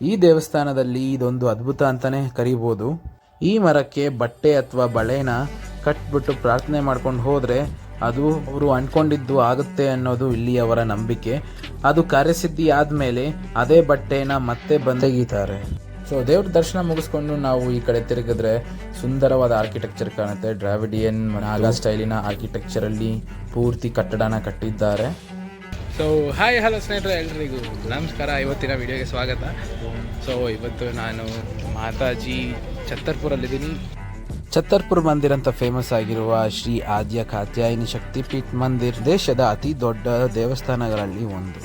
ಈ ದೇವಸ್ಥಾನದಲ್ಲಿ ಇದೊಂದು ಅದ್ಭುತ ಅಂತಾನೆ ಕರಿಬೋದು. ಈ ಮರಕ್ಕೆ ಬಟ್ಟೆ ಅಥವಾ ಬಳೆನ ಕಟ್ಬಿಟ್ಟು ಪ್ರಾರ್ಥನೆ ಮಾಡ್ಕೊಂಡು ಹೋದರೆ ಅದು ಅವರು ಅನ್ಕೊಂಡಿದ್ದು ಆಗುತ್ತೆ ಅನ್ನೋದು ಇಲ್ಲಿಯವರ ನಂಬಿಕೆ. ಅದು ಕಾರ್ಯಸಿದ್ಧಿ ಆದಮೇಲೆ ಅದೇ ಬಟ್ಟೆನ ಮತ್ತೆ ಬಂದೆಗೀತಾರೆ. ಸೊ ದೇವ್ರ ದರ್ಶನ ಮುಗಿಸ್ಕೊಂಡು ನಾವು ಈ ಕಡೆ ತಿರುಗಿದ್ರೆ ಸುಂದರವಾದ ಆರ್ಕಿಟೆಕ್ಚರ್ ಕಾಣುತ್ತೆ. ಡ್ರಾವಿಡಿಯನ್ ನಾಗಾ ಸ್ಟೈಲಿನ ಆರ್ಕಿಟೆಕ್ಚರಲ್ಲಿ ಪೂರ್ತಿ ಕಟ್ಟಡನ ಕಟ್ಟಿದ್ದಾರೆ. ಸೊ ಹಾಯ್ ಹಲೋ ಸ್ನೇಹಿತರೆ, ಎಲ್ರಿಗೂ ನಮಸ್ಕಾರ. ಇವತ್ತಿನ ವಿಡಿಯೋಗೆ ಸ್ವಾಗತ. ಸೊ ಇವತ್ತು ನಾನು ಮಾತಾಜಿ ಛತ್ತರ್ಪುರಲ್ಲಿದ್ದೀನಿ. ಛತ್ತರ್ಪುರ್ ಮಂದಿರ್ ಅಂತ ಫೇಮಸ್ ಆಗಿರುವ ಶ್ರೀ ಆದ್ಯ ಕಾತ್ಯಾಯಿನಿ ಶಕ್ತಿಪೀಠ್ ಮಂದಿರ್ ದೇಶದ ಅತಿ ದೊಡ್ಡ ದೇವಸ್ಥಾನಗಳಲ್ಲಿ ಒಂದು.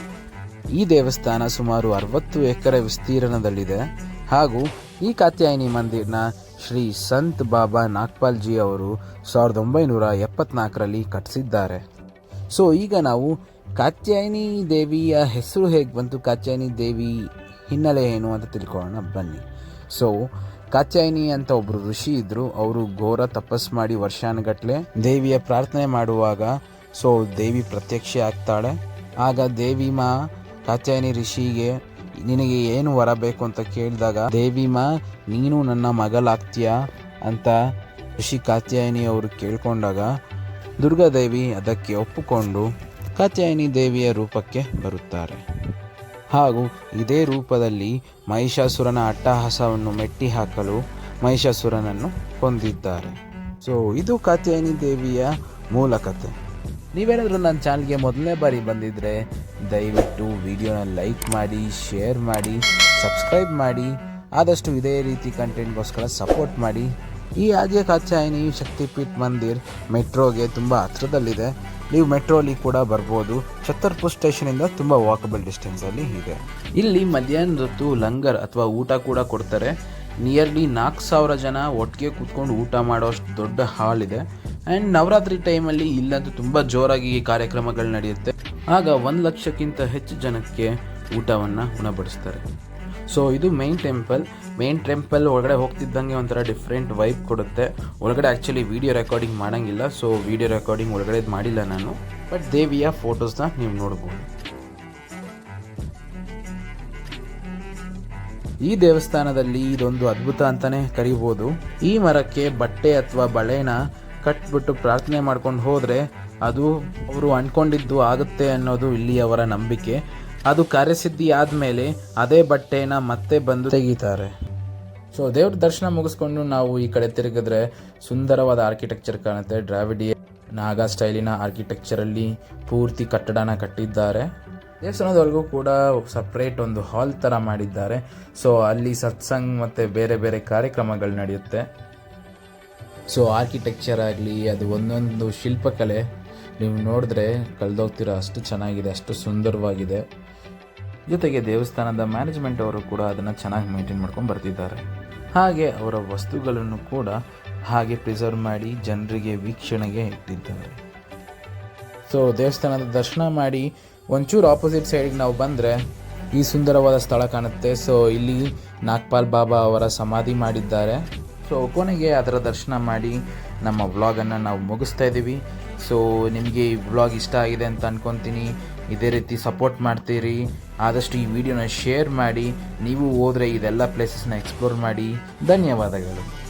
ಈ ದೇವಸ್ಥಾನ ಸುಮಾರು ಅರವತ್ತು ಎಕರೆ ವಿಸ್ತೀರ್ಣದಲ್ಲಿದೆ. ಹಾಗೂ ಈ ಕಾತ್ಯಾಯಿನಿ ಮಂದಿರ್ನ ಶ್ರೀ ಸಂತ್ ಬಾಬಾ ನಾಗ್ಪಾಲ್ ಜಿ ಅವರು ಸಾವಿರದ ಒಂಬೈನೂರ ಎಪ್ಪತ್ನಾಲ್ಕರಲ್ಲಿ ಕಟ್ಟಿಸಿದ್ದಾರೆ ಸೊ ಈಗ ನಾವು ಕಾತ್ಯಾಯಿನಿ ದೇವಿಯ ಹೆಸರು ಹೇಗೆ ಬಂತು? ಕಾತ್ಯಾಯಿನಿ ದೇವಿ ಹಿನ್ನೆಲೆ ಏನು ಅಂತ ತಿಳ್ಕೊಳ್ಳೋಣ, ಬನ್ನಿ. ಸೊ ಕಾತ್ಯಾಯಿನಿ ಅಂತ ಒಬ್ಬರು ಋಷಿ ಇದ್ದರು ಅವರು ಘೋರ ತಪಸ್ ಮಾಡಿ ವರ್ಷಾನುಗಟ್ಲೆ ದೇವಿಯ ಪ್ರಾರ್ಥನೆ ಮಾಡುವಾಗ ಸೊ ದೇವಿ ಪ್ರತ್ಯಕ್ಷ ಆಗ್ತಾಳೆ. ಆಗ ದೇವಿ ಮಾ, ಕಾತ್ಯಾಯಿನಿ ಋಷಿಗೆ, ನಿನಗೆ ಏನು ವರ ಬೇಕು ಅಂತ ಕೇಳಿದಾಗ, ದೇವಿ ಮಾ, ನೀನು ನನ್ನ ಮಗಳಾಗ್ತೀಯ? ಅಂತ ಋಷಿ ಕಾತ್ಯಾಯಿನಿ ಅವರು ಕೇಳ್ಕೊಂಡಾಗ ದುರ್ಗಾದೇವಿ ಅದಕ್ಕೆ ಒಪ್ಪಿಕೊಂಡು ಕಾತ್ಯಾಯಿನಿ ದೇವಿಯ ರೂಪಕ್ಕೆ ಬರುತ್ತಾರೆ. ಹಾಗೂ ಇದೇ ರೂಪದಲ್ಲಿ ಮಹಿಷಾಸುರನ ಅಟ್ಟಹಾಸವನ್ನು ಮೆಟ್ಟಿ ಹಾಕಲು ಮಹಿಷಾಸುರನನ್ನು ಹೊಂದಿದ್ದಾರೆ. ಸೊ ಇದು ಕಾತ್ಯಾಯಿನಿ ದೇವಿಯ ಮೂಲ ಕಥೆ ನೀವೇನಾದರೂ ನನ್ನ ಚಾನಲ್ಗೆ ಮೊದಲನೇ ಬಾರಿ ಬಂದಿದ್ದರೆ ದಯವಿಟ್ಟು ವಿಡಿಯೋನ ಲೈಕ್ ಮಾಡಿ, ಶೇರ್ ಮಾಡಿ, ಸಬ್ಸ್ಕ್ರೈಬ್ ಮಾಡಿ, ಆದಷ್ಟು ಇದೇ ರೀತಿ ಕಂಟೆಂಟ್ಗೋಸ್ಕರ ಸಪೋರ್ಟ್ ಮಾಡಿ. ಈ ಆದ್ಯ ಕಾತ್ಯಾಯಿನಿ ಶಕ್ತಿಪೀಠ್ ಮಂದಿರ್ ಮೆಟ್ರೋಗೆ ತುಂಬ ಹತ್ರದಲ್ಲಿದೆ. ನೀವು ಮೆಟ್ರೋಲಿ ಕೂಡ ಬರ್ಬೋದು. ಛತ್ತರ್ಪುರ್ ಸ್ಟೇಷನಿಂದ ತುಂಬ ವಾಕಬಲ್ ಡಿಸ್ಟೆನ್ಸಲ್ಲಿ ಇದೆ. ಇಲ್ಲಿ ಮಧ್ಯಾಹ್ನದೊತ್ತು ಲಂಗರ್ ಅಥವಾ ಊಟ ಕೂಡ ಕೊಡ್ತಾರೆ. ನಿಯರ್ಲಿ ನಾಲ್ಕು ಸಾವಿರ ಜನ ಒಟ್ಟಿಗೆ ಕೂತ್ಕೊಂಡು ಊಟ ಮಾಡೋಷ್ಟು ದೊಡ್ಡ ಹಾಲ್ ಇದೆ. ಆ್ಯಂಡ್ ನವರಾತ್ರಿ ಟೈಮಲ್ಲಿ ಇಲ್ಲಂತೂ ತುಂಬ ಜೋರಾಗಿ ಈ ಕಾರ್ಯಕ್ರಮಗಳು ನಡೆಯುತ್ತೆ. ಆಗ ಒಂದು ಲಕ್ಷಕ್ಕಿಂತ ಹೆಚ್ಚು ಜನಕ್ಕೆ ಊಟವನ್ನು ಉಣಬಡಿಸ್ತಾರೆ. ಸೊ ಇದು ಮೇನ್ ಟೆಂಪಲ್ ಮೇನ್ ಟೆಂಪಲ್ ಒಳಗಡೆ ಹೋಗ್ತಿದ್ದಂಗೆ ಒಂಥರ ಡಿಫ್ರೆಂಟ್ ವೈಬ್ ಕೊಡುತ್ತೆ. ಒಳಗಡೆ ಆ್ಯಕ್ಚುಲಿ ವಿಡಿಯೋ ರೆಕಾರ್ಡಿಂಗ್ ಮಾಡೋಂಗಿಲ್ಲ. ಸೊ ವಿಡಿಯೋ ರೆಕಾರ್ಡಿಂಗ್ ಒಳಗಡೆ ಮಾಡಿಲ್ಲ ನಾನು. ಬಟ್ ದೇವಿಯ ಫೋಟೋಸ್ನ ನೀವು ನೋಡ್ಬೋದು. ಈ ದೇವಸ್ಥಾನದಲ್ಲಿ ಇದೊಂದು ಅದ್ಭುತ ಅಂತಾನೆ ಕರಿಬೋದು. ಈ ಮರಕ್ಕೆ ಬಟ್ಟೆ ಅಥವಾ ಬಳೆನ ಕಟ್ಬಿಟ್ಟು ಪ್ರಾರ್ಥನೆ ಮಾಡ್ಕೊಂಡು ಹೋದರೆ ಅದು ಅವರು ಅಂದ್ಕೊಂಡಿದ್ದು ಆಗುತ್ತೆ ಅನ್ನೋದು ಇಲ್ಲಿಯವರ ನಂಬಿಕೆ. ಅದು ಕಾರ್ಯಸಿದ್ಧಿ ಆದಮೇಲೆ ಅದೇ ಬಟ್ಟೆನ ಮತ್ತೆ ಬಂದು ತೆಗಿತಾರೆ. ಸೊ ದೇವ್ರ ದರ್ಶನ ಮುಗಿಸ್ಕೊಂಡು ನಾವು ಈ ಕಡೆ ತಿರುಗಿದ್ರೆ ಸುಂದರವಾದ ಆರ್ಕಿಟೆಕ್ಚರ್ ಕಾಣುತ್ತೆ. ಡ್ರಾವಿಡಿಯ ನಾಗಾ ಸ್ಟೈಲಿನ ಆರ್ಕಿಟೆಕ್ಚರಲ್ಲಿ ಪೂರ್ತಿ ಕಟ್ಟಡನ ಕಟ್ಟಿದ್ದಾರೆ. ದೇವಸ್ಥಾನದವರೆಗೂ ಕೂಡ ಸಪ್ರೇಟ್ ಒಂದು ಹಾಲ್ ಥರ ಮಾಡಿದ್ದಾರೆ. ಸೊ ಅಲ್ಲಿ ಸತ್ಸಂಗ್ ಮತ್ತು ಬೇರೆ ಬೇರೆ ಕಾರ್ಯಕ್ರಮಗಳು ನಡೆಯುತ್ತೆ. ಸೊ ಆರ್ಕಿಟೆಕ್ಚರ್ ಆಗಲಿ, ಅದು ಒಂದೊಂದು ಶಿಲ್ಪಕಲೆ, ನೀವು ನೋಡಿದ್ರೆ ಕಳೆದೋಗ್ತಿರೋ ಅಷ್ಟು ಚೆನ್ನಾಗಿದೆ, ಅಷ್ಟು ಸುಂದರವಾಗಿದೆ. ಜೊತೆಗೆ ದೇವಸ್ಥಾನದ ಮ್ಯಾನೇಜ್ಮೆಂಟ್ ಅವರು ಕೂಡ ಅದನ್ನು ಚೆನ್ನಾಗಿ ಮೇಂಟೈನ್ ಮಾಡ್ಕೊಂಡು ಬರ್ತಿದ್ದಾರೆ. ಹಾಗೆ ಅವರ ವಸ್ತುಗಳನ್ನು ಕೂಡ ಹಾಗೆ ಪ್ರಿಸರ್ವ್ ಮಾಡಿ ಜನರಿಗೆ ವೀಕ್ಷಣೆಗೆ ಇಟ್ಟಿದ್ದಾರೆ. ಸೊ ದೇವಸ್ಥಾನದ ದರ್ಶನ ಮಾಡಿ ಒಂಚೂರು ಆಪೋಸಿಟ್ ಸೈಡ್ಗೆ ನಾವು ಬಂದರೆ ಈ ಸುಂದರವಾದ ಸ್ಥಳ ಕಾಣುತ್ತೆ. ಸೊ ಇಲ್ಲಿ ನಾಗ್ಪಾಲ್ ಬಾಬಾ ಅವರ ಸಮಾಧಿ ಮಾಡಿದ್ದಾರೆ. ಸೊ ಕೊನೆಗೆ ಅದರ ದರ್ಶನ ಮಾಡಿ ನಮ್ಮ ವ್ಲಾಗನ್ನು ನಾವು ಮುಗಿಸ್ತಾ ಇದ್ದೀವಿ ಸೊ ನಿಮಗೆ ಈ ವ್ಲಾಗ್ ಇಷ್ಟ ಆಗಿದೆ ಅಂತ ಅನ್ಕೊತೀನಿ. ಇದೇ ರೀತಿ ಸಪೋರ್ಟ್ ಮಾಡ್ತೀರಿ. ಆದಷ್ಟು ಈ ವಿಡಿಯೋನ ಶೇರ್ ಮಾಡಿ ನೀವು ಹೋದರೆ ಇದೆಲ್ಲ ಪ್ಲೇಸಸ್ನ ಎಕ್ಸ್ಪ್ಲೋರ್ ಮಾಡಿ. ಧನ್ಯವಾದಗಳು.